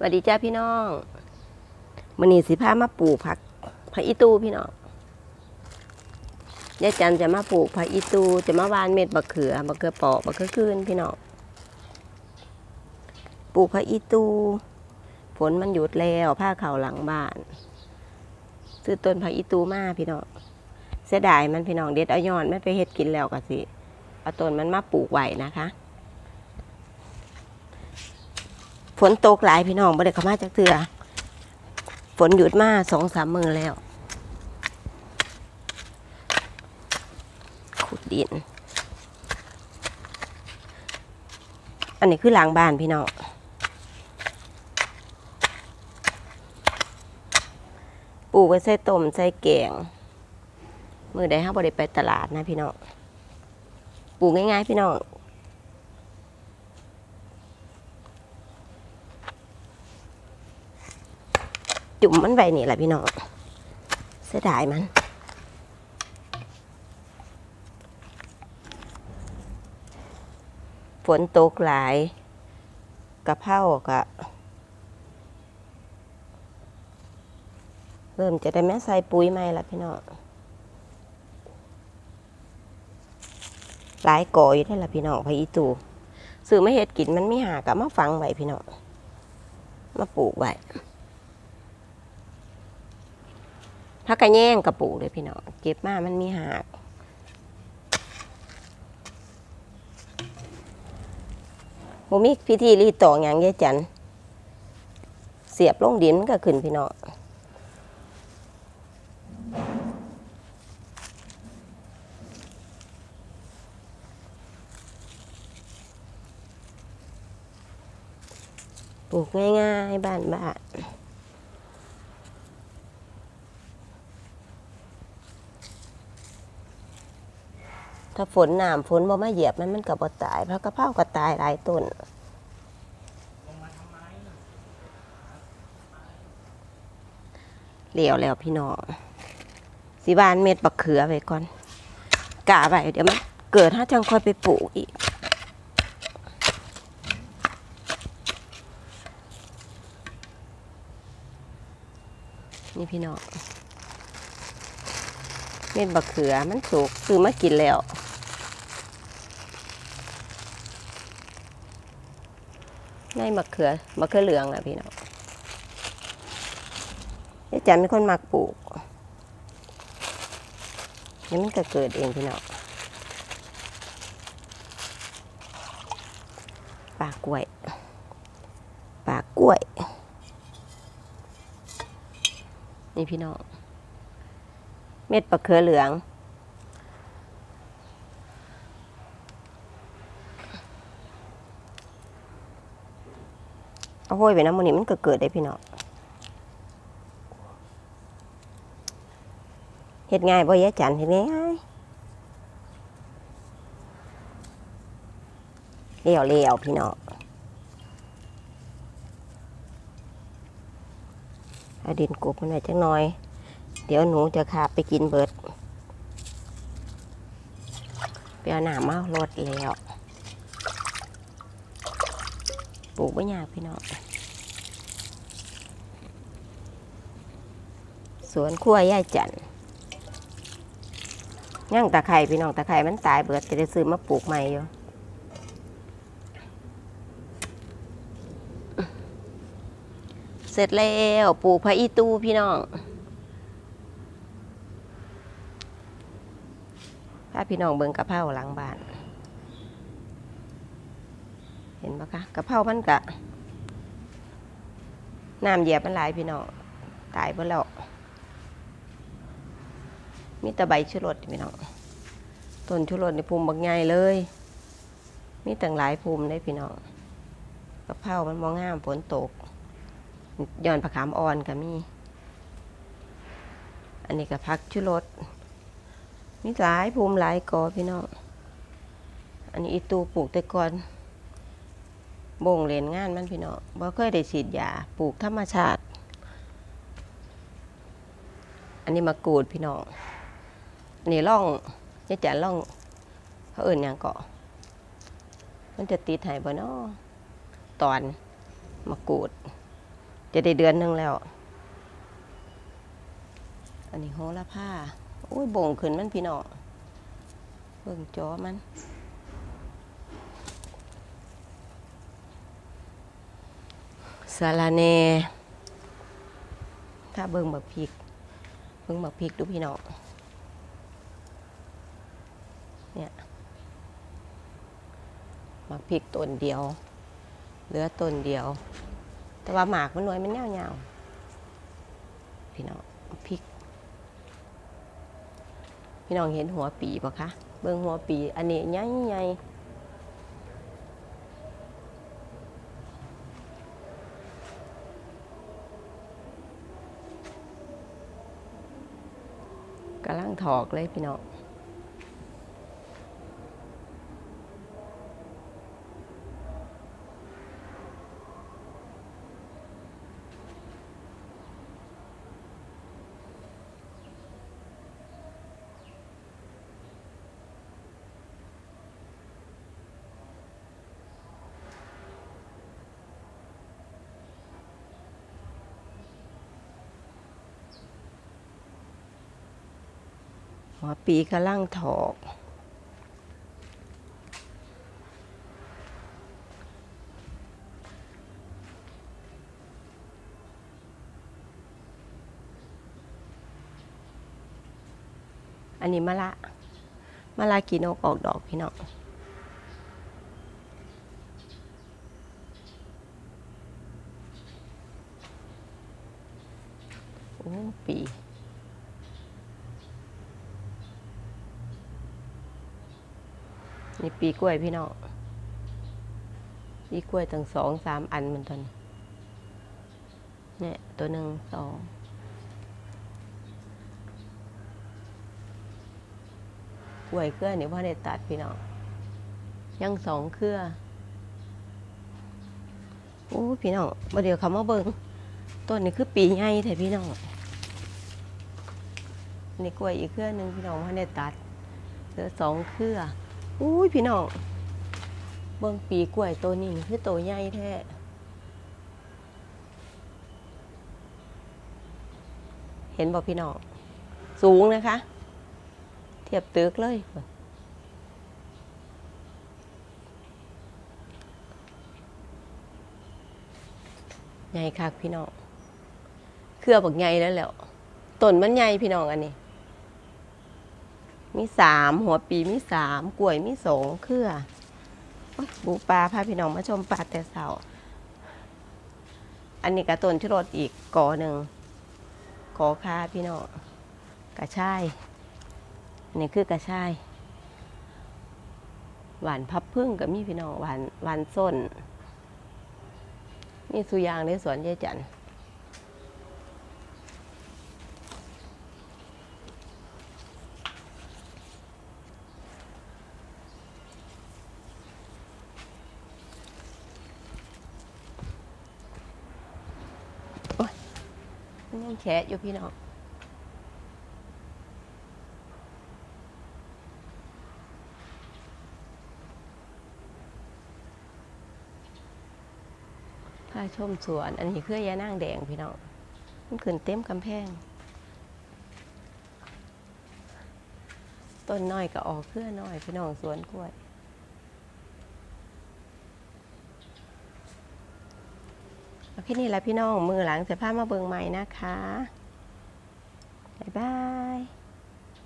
สวัสดีจ้าพี่น้องมันนี้สิพามาปลูกผักผักอีตูพี่น้องยายจันจะมาปลูกผักอีตู จะมาวานเม็ดบะเขือบะเขือปอกบะเขือคืนพี่น้องปลูกผักอีตูฝนมันหยุดแล้วผ้าเข่าวหลังบ้านซื้อต้นผักอีตูมาพี่น้องเสียดายมันพี่น้องเด็ดเอายอนไม่ไปเฮ็ดกินแล้วก็สิเอาต้นมันมาปลูกไว้นะคะ ฝนตกหลายพี่น้องบ่ได้เข้ามาจากเถือฝนหยุดมาสองสามมือแล้ว ขุดดิน อันนี้คือหลังบ้านพี่น้องปลูกไว้ใส่ต้มใส่แกงมือใดห้าบ่ได้ไปตลาดนะพี่น้องปลูกง่ายๆพี่น้อง จุ่มมันไว้นี่แหละพี่น้องเสียดายมันฝนตกหลายกระเพรากะเริ่มจะได้แม่ใส่ปุ๋ยใหม่ละพี่น้องหลายก่ออยู่ได้ละพี่น้องพะอีตูซื้อไม่เห็ดกินมันไม่หากะมาฝังไว้พี่น้องมาปลูกไว้ ถ้ากระแย่งกระปลูกเลยพี่น้องเก็บมามันมีหากบ่มีพิธีรีดตองอย่างยายจันเสียบลงดินก็ขึ้นพี่น้องปลูกง่ายๆบ้านบ้านๆ ถ้าฝนหนามฝนบ่มาเหยียบมันมันก็บ่ตายเพราะกระเพราก็ตายหลายต้นเหลียวแล้วพี่น้องสิบานเม็ดบักเขือไปก่อนกะไปเดี๋ยวมันเกิดถ้าจังค่อยไปปลูกอีกนี่พี่น้องเม็ดบักเขือมันสุกซื้อมากินแล้ว ในบักเขือบักเขือเหลืองอะพี่น้องยายจันเป็นคนมักปลูกเดี๋ยวมันก็เกิดเองพี่น้องปากล้วยปลากล้วย นี่พี่น้อง เม็ดปลาเขือเหลือง เอาห้อยไปน้ำมันนี้มันก็เกิดได้พี่น้องเฮ็ดง่ายบ่ยายจันเฮ็ดง่ายเลี้ยวเลี้ยวพี่น้องอดินกบมันหน่อยจังหน่อย เดี๋ยวหนูจะขาบไปกินเบิดไปเอาหนามารดแล้ว ปลูกไม่ยากพี่น้องสวนครัวยายจันย่างตะไคร่พี่น้องตะไคร่มันตายเบิดจะได้ซื้อมาปลูกใหม่อยู่เสร็จแล้วปลูกพระอีตูพี่น้องพาพี่น้องเบิ่งกระเพราหลังบ้าน เห็นปะคะกระเพรามันกะน้ำเหยียบมันหลายพี่น้องตายไปแล้วมีแต่ใบชูรสพี่น้องต้นชูรสในภูมิบักใหญ่เลย มีตั้งหลายภูมิได้พี่น้องกระเพรามันมองงามฝนตกย้อนผักขามอ่อนก็มี อันนี้ก็พักชูรสมีหลายภูมิหลายกอพี่น้องอันนี้อีตูปลูกแต่ก่อน บ่งเลนงานมันพี่น้องบ่เคยได้ฉีดยาปลูกธรรมชาติ อันนี้มะกรูดพี่น้องนี่ร่องยายจันร่องเขาเอื่นอย่างเกาะ มันจะติดหายบ่เนาะตอนมะกรูด จะได้เดือนหนึ่งแล้ว อันนี้โหระพาโอ้ยบ่งขึ้นมันพี่น้องเบิ่งจอมัน สาลาเนถ้าเบิ่งบักพริก เบิ่งบักพริกดูพี่น้องเนี่ยบักพริกต้นเดียว เหลือต้นเดียว แต่ว่าหมากมันน้อยมันยาวๆพี่น้องพริก พี่น้องเห็นหัวปีปะคะ เบิ่งหัวปี อันนี้ใหญ่ใกำลังถอกเลยพี่น้อง หัวปีกำลังถอกอันนี้มะละมะละกีนกออกดอกพี่น้องโอ้ปี นี่ปีกล้วยพี่น้องปีกล้วยตั้งสองสามอันมันตอนเนี่ยตัวหนึ่งสองกล้วยเครือนี่พ่อได้ตัดพี่น้องยังสองเครือโอ้พี่น้องมาเดี๋ยวเขามาเบิงต้นนี้คือปีใหญ่แท้พี่น้องนี่กล้วยอีกเครือหนึ่งพี่น้องพ่อได้ตัดเหลือสองเครือ อุ้ยพี่น้อง เบิ่งปีกล้วยตัวนี้คือตัวใหญ่แท้เห็นบอกพี่น้อง สูงนะคะ เทียบตึกเลยใหญ่คักพี่น้อง เครือบักใหญ่แล้วแหล้วต้นมันใหญ่พี่น้องอันนี้ มีสามหัวปีมีสามกล้วยมีสองเครือบูปลาพาพี่น้องมาชมปลาแต่เสาอันนี้กระต้นชะรดอีกกอหนึ่งกอคาพี่น้องกระชายอันนี้คือกระชายหวานพับพึ่งกับมีพี่น้องหวานหวานส้นนี่สุยางในสวนยายจันทร์ มันยังแฉะอยู่พี่น้องพาชมสวน อันนี้คือยานั่งแดงพี่น้อง มันขึ้นเต็มกำแพง ต้นน้อยก็ออกเครือน้อยพี่น้องสวนกล้วย แค่นี้แหละพี่น้องมือหลังเสื้อผ้ามาเบิงใหม่นะคะบ๊ายบาย